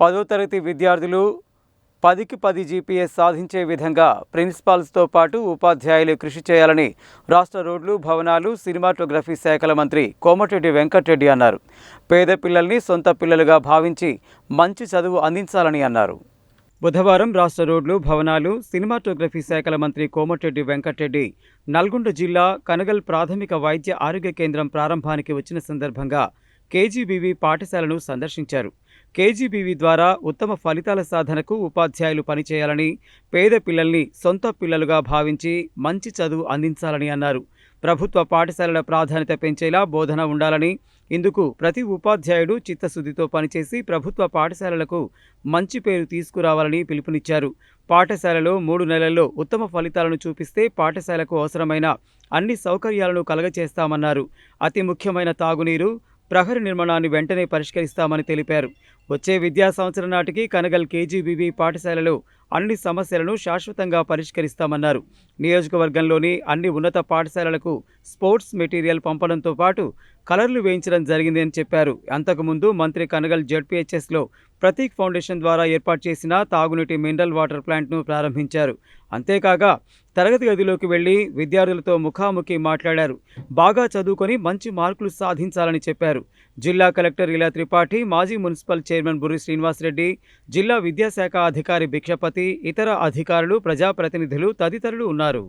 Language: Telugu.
పదో తరగతి విద్యార్థులు పదికి పది జీపీఎస్ సాధించే విధంగా ప్రిన్సిపాల్స్తో పాటు ఉపాధ్యాయులు కృషి చేయాలని రాష్ట్ర రోడ్లు భవనాలు సినిమాటోగ్రఫీ శాఖల మంత్రి కోమటిరెడ్డి వెంకటరెడ్డి అన్నారు. పేద పిల్లల్ని సొంత పిల్లలుగా భావించి మంచి చదువు అందించాలని అన్నారు. బుధవారం రాష్ట్ర రోడ్లు భవనాలు సినిమాటోగ్రఫీ శాఖల మంత్రి కోమటిరెడ్డి వెంకటరెడ్డి నల్గొండ జిల్లా కనగల్ ప్రాథమిక వైద్య ఆరోగ్య కేంద్రం ప్రారంభానికి వచ్చిన సందర్భంగా కేజీబీవీ పాఠశాలను సందర్శించారు. కేజీబీవీ ద్వారా ఉత్తమ ఫలితాల సాధనకు ఉపాధ్యాయులు పనిచేయాలని పేద పిల్లల్ని సొంత పిల్లలుగా భావించి మంచి చదువు అందించాలని అన్నారు. ప్రభుత్వ పాఠశాలల ప్రాధాన్యత పెంచేలా బోధన ఉండాలని ఇందుకు ప్రతి ఉపాధ్యాయుడు చిత్తశుద్ధితో పనిచేసి ప్రభుత్వ పాఠశాలలకు మంచి పేరు తీసుకురావాలని పిలుపునిచ్చారు. పాఠశాలలో మూడు నెలల్లో ఉత్తమ ఫలితాలను చూపిస్తే పాఠశాలకు అవసరమైన అన్ని సౌకర్యాలను కలగచేస్తామన్నారు. అతి ముఖ్యమైన తాగునీరు ప్రహరీ నిర్మాణాన్ని వెంటనే పరిష్కరిస్తామని తెలిపారు. వచ్చే విద్యా సంవత్సరం నాటికి కనగల్ కేజీబీబీ పాఠశాలలో అన్ని సమస్యలను శాశ్వతంగా పరిష్కరిస్తామన్నారు. నియోజకవర్గంలోని అన్ని ఉన్నత పాఠశాలలకు స్పోర్ట్స్ మెటీరియల్ పంపడంతో పాటు కలర్లు వేయించడం జరిగిందని చెప్పారు. అంతకుముందు మంత్రి కనగల్ జడ్పీహెచ్ఎస్లో ప్రతీక్ ఫౌండేషన్ ద్వారా ఏర్పాటు చేసిన తాగునీటి మినరల్ వాటర్ ప్లాంట్ను ప్రారంభించారు. అంతేకాక తరగతి గదిలోకి వెళ్ళి విద్యార్థులతో ముఖాముఖి మాట్లాడారు. బాగా చదువుకొని మంచి మార్కులు సాధించాలని చెప్పారు. జిల్లా కలెక్టర్ ఇలా త్రిపాఠి మాజీ మున్సిపల్ చైర్మన్ బుర్రి శ్రీనివాసరెడ్డి జిల్లా విద్యాశాఖ అధికారి భిక్షపతి ఇతర అధికారులు ప్రజాప్రతినిధులు తదితరులు ఉన్నారు.